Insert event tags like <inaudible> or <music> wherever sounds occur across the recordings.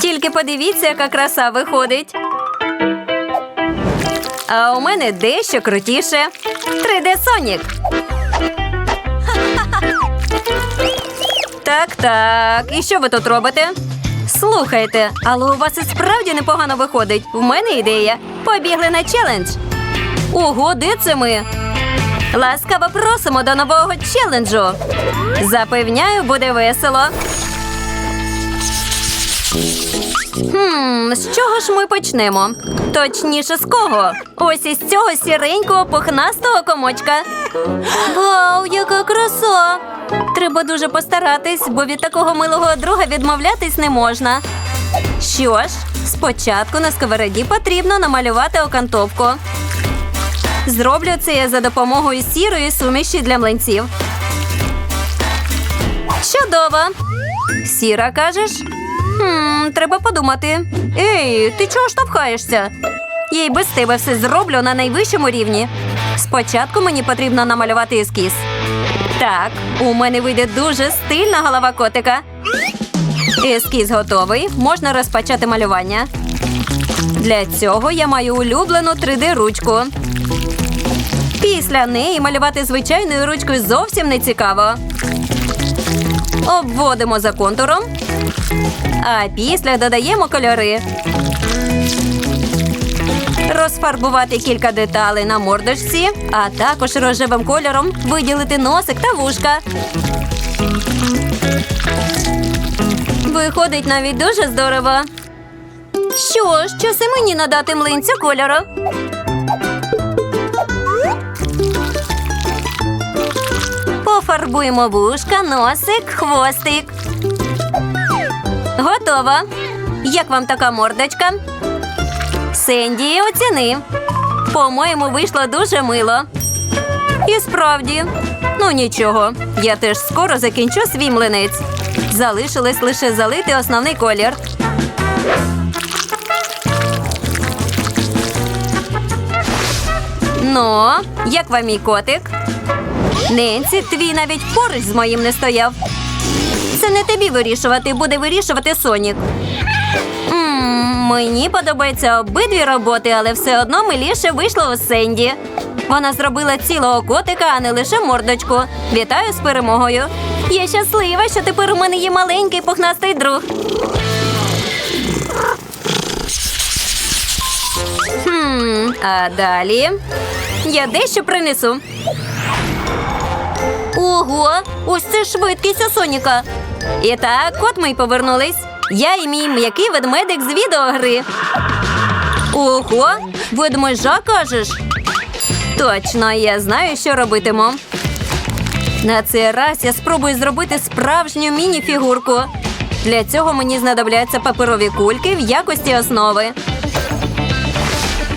Тільки подивіться, яка краса виходить. А у мене дещо крутіше. 3D Сонік. <laughs> Так, так. І що ви тут робите? Слухайте, але у вас і справді непогано виходить. В мене ідея. Побігли на челендж. Ого, де це ми? Ласкаво просимо до нового челенджу. Запевняю, буде весело. Хм, з чого ж ми почнемо? Точніше, з кого? Ось із цього сіренького пухнастого комочка. Вау, яка краса! Треба дуже постаратись, бо від такого милого друга відмовлятись не можна. Що ж, спочатку на сковороді потрібно намалювати окантовку. Зроблю це я за допомогою сірої суміші для млинців. Чудово! Сіра, кажеш? Хм, треба подумати. Ей, ти чого штовхаєшся? Я й без тебе все зроблю на найвищому рівні. Спочатку мені потрібно намалювати ескіз. Так, у мене вийде дуже стильна голова котика. Ескіз готовий, можна розпочати малювання. Для цього я маю улюблену 3D-ручку. Після неї малювати звичайною ручкою зовсім не цікаво. Обводимо за контуром, а після додаємо кольори. Розфарбувати кілька деталей на мордочці, а також рожевим кольором виділити носик та вушка. Виходить навіть дуже здорово. Що ж, часи мені надати млинцю кольору. Пофарбуємо вушка, носик, хвостик. Готово. Як вам така мордочка? Сенді оціни. По-моєму, вийшло дуже мило. І справді, ну нічого, я теж скоро закінчу свій млинець. Залишилось лише залити основний колір. Ну, як вам мій котик? Ненці, твій навіть поруч з моїм не стояв. Це не тобі вирішувати, буде вирішувати Сонік. Мені подобаються обидві роботи, але все одно миліше вийшло у Сенді. Вона зробила цілого котика, а не лише мордочку. Вітаю з перемогою. Я щаслива, що тепер у мене є маленький пухнастий друг. Хм, а далі я дещо принесу. Ого, ось це швидкість у Соніка. І так, от ми й повернулись. Я і мій м'який ведмедик з відеогри. Ого, ведмежа кажеш? Точно, я знаю, що робитиму. На цей раз я спробую зробити справжню міні-фігурку. Для цього мені знадобляться паперові кульки в якості основи.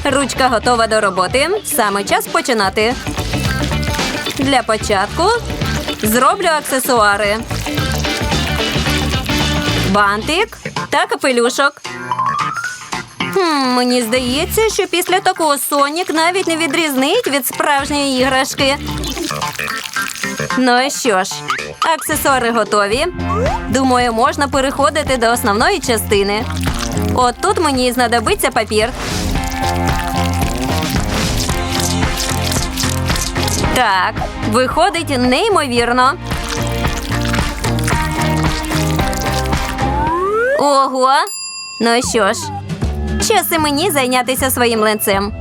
Ручка готова до роботи. Саме час починати. Для початку зроблю аксесуари. Бантик та капелюшок. Хм, мені здається, що після такого Сонік навіть не відрізнить від справжньої іграшки. Ну і що ж, аксесуари готові. Думаю, можна переходити до основної частини. От тут мені знадобиться папір. Так, виходить неймовірно. Ого. Ну що ж, час і мені зайнятися своїм ленцем.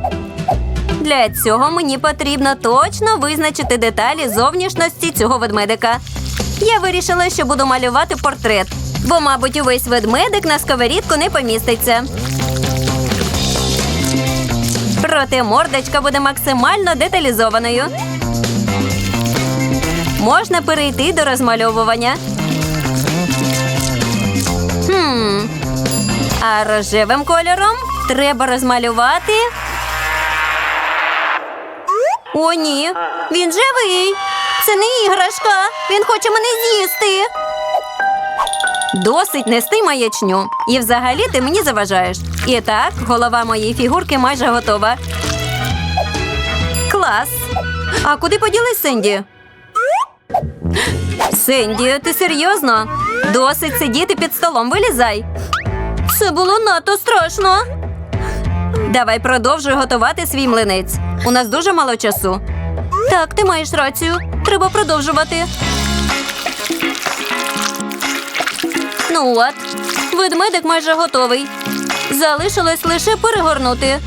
Для цього мені потрібно точно визначити деталі зовнішності цього ведмедика. Я вирішила, що буду малювати портрет, бо, мабуть, увесь ведмедик на сковорідку не поміститься. Проте мордочка буде максимально деталізованою. Можна перейти до розмальовування. А рожевим кольором треба розмалювати. О, ні, він живий. Це не іграшка. Він хоче мене з'їсти. Досить нести маячню. І взагалі ти мені заважаєш. І так, голова моєї фігурки майже готова. Клас. А куди поділись Сенді? Сенді, ти серйозно? Досить сидіти під столом, вилізай. Це було надто страшно. Давай продовжуй готувати свій млинець. У нас дуже мало часу. Так, ти маєш рацію. Треба продовжувати. Ну от, ведмедик майже готовий. Залишилось лише перегорнути.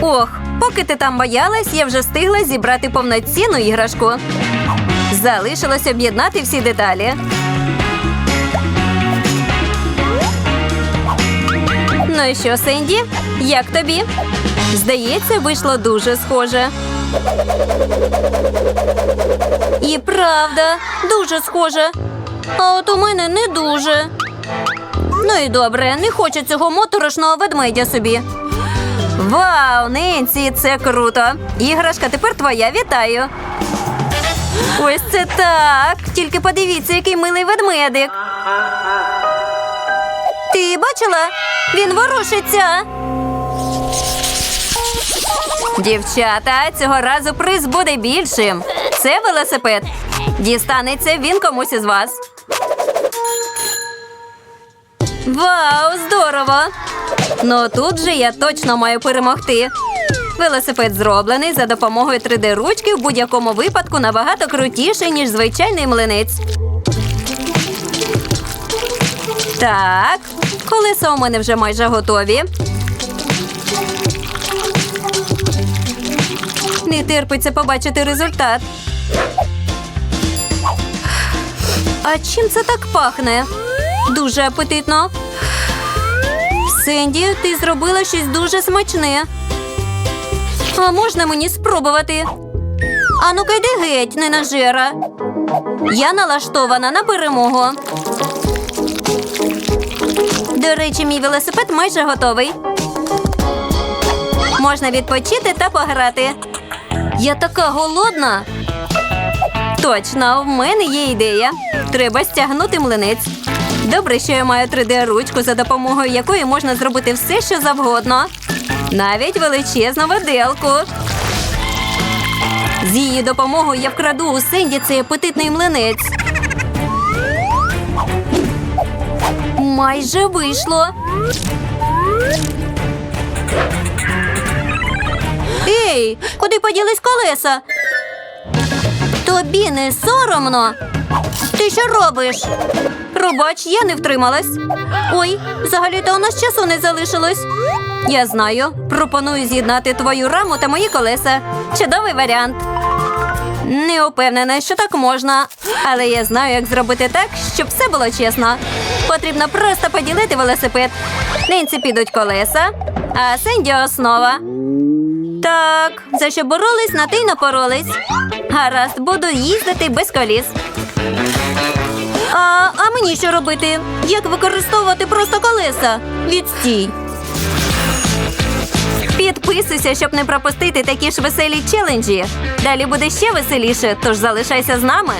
Ох, поки ти там боялась, я вже встигла зібрати повноцінну іграшку. Залишилось об'єднати всі деталі. Ну і що, Сенді? Як тобі? Здається, вийшло дуже схоже. І правда, дуже схоже. А от у мене не дуже. Ну і добре, не хочу цього моторошного ведмедя собі. Вау, Ненсі, це круто! Іграшка тепер твоя, вітаю. Ось це так. Тільки подивіться, який милий ведмедик. Ти бачила? Він ворушиться. Дівчата, цього разу приз буде більшим. Це велосипед. Дістанеться він комусь із вас. Вау, здорово! Ну тут же я точно маю перемогти. Велосипед зроблений за допомогою 3D-ручки в будь-якому випадку набагато крутіший, ніж звичайний млинець. Так, колеса у мене вже майже готові. Не терпиться побачити результат. А чим це так пахне? Дуже апетитно. Сенді, ти зробила щось дуже смачне. А можна мені спробувати? А ну-ка йди геть, ненажера. Я налаштована на перемогу. До речі, мій велосипед майже готовий. Можна відпочити та пограти. Я така голодна. Точно, в мене є ідея. Треба стягнути млинець. Добре, що я маю 3D-ручку, за допомогою якої можна зробити все, що завгодно. Навіть величезну виделку. З її допомогою я вкраду у Сенді цей апетитний млинець. Майже вийшло. Ей, куди поділись колеса? Тобі не соромно. Ти що робиш? Пробач, я не втрималась. Ой, взагалі-то у нас часу не залишилось. Я знаю. Пропоную з'єднати твою раму та мої колеса. Чудовий варіант. Не упевнена, що так можна. Але я знаю, як зробити так, щоб все було чесно. Потрібно просто поділити велосипед. Нинці підуть колеса, а Сенді основа. Так, за що боролись, на те й напоролись. Гаразд, буду їздити без коліс. А, а мені що робити? Як використовувати просто колеса? Відстій. Підписуйся, щоб не пропустити такі ж веселі челенджі. Далі буде ще веселіше, тож залишайся з нами.